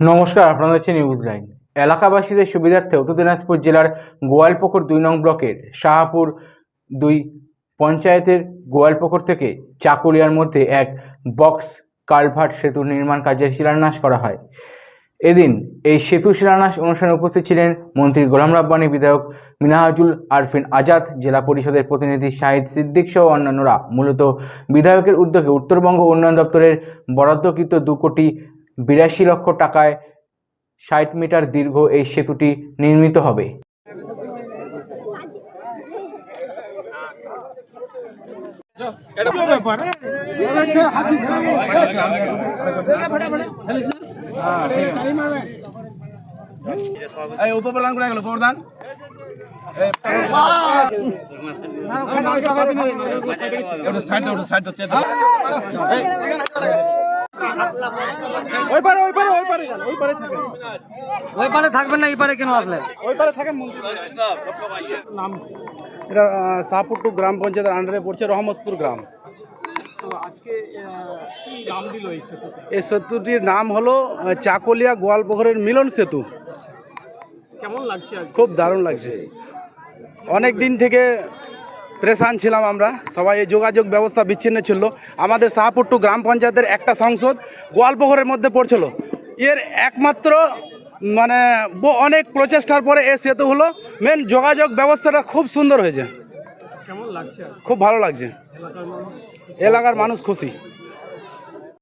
নমস্কার, আপনারা হচ্ছে নিউজ লাইন এলাকাবাসীদের সুবিধার্থে উত্তর দিনাজপুর জেলার গোয়ালপুকুর দুই নং ব্লকের শাহাপুর দুই পঞ্চায়েতের গোয়ালপুকুর থেকে চাকুলিয়ার মধ্যে এক বক্স কালভার্ট সেতু নির্মাণ কাজের শিলান্যাস করা হয়। এদিন এই সেতু শিলান্যাস অনুষ্ঠানে উপস্থিত ছিলেন মন্ত্রী গোলাম রাব্বানি, বিধায়ক মিনাহাজুল আরফিন আজাদ, জেলা পরিষদের প্রতিনিধি শাহিদ সিদ্দিক সহ অন্যান্যরা। মূলত বিধায়কের উদ্যোগে উত্তরবঙ্গ উন্নয়ন দপ্তরের বরাদ্দকৃত দু কোটি বিরাশি লক্ষ টাকায় ষাট মিটার দীর্ঘ এই সেতুটি নির্মিত হবে গেল সাইড সাইড দাও এই, ওই পারে ওই পারে ওই পারে যান, ওই পারে থাকেন। ওই পারে থাকবেন না এই পারে কেন আসলেন? ওই পারে থাকেন নাম এটা গ্রাম পঞ্চায়েতের আন্ডারে পড়ছে রহমতপুর গ্রাম। তো আজকে আহ, কি নাম দিল এই সেতুটির নাম হলো চাকলিয়া গোয়ালপুকুরের মিলন সেতু। কেমন লাগছে খুব দারুণ লাগছে। অনেক দিন থেকে প্রেশান ছিলাম আমরা। সবাই এই যোগাযোগ ব্যবস্থা বিচ্ছিন্ন ছিল। আমাদের শাহপুট্টু গ্রাম পঞ্চায়েতের একটা সংসদ গোয়ালপুকুরের মধ্যে পড়ছিল। এর একমাত্র মানে অনেক প্রচেষ্টার পরে এ সেতু হলো। মেন যোগাযোগ ব্যবস্থাটা খুব সুন্দর হয়েছে। কেমন লাগছে? আজকে খুব ভালো লাগছে। এলাকার মানুষ খুশি।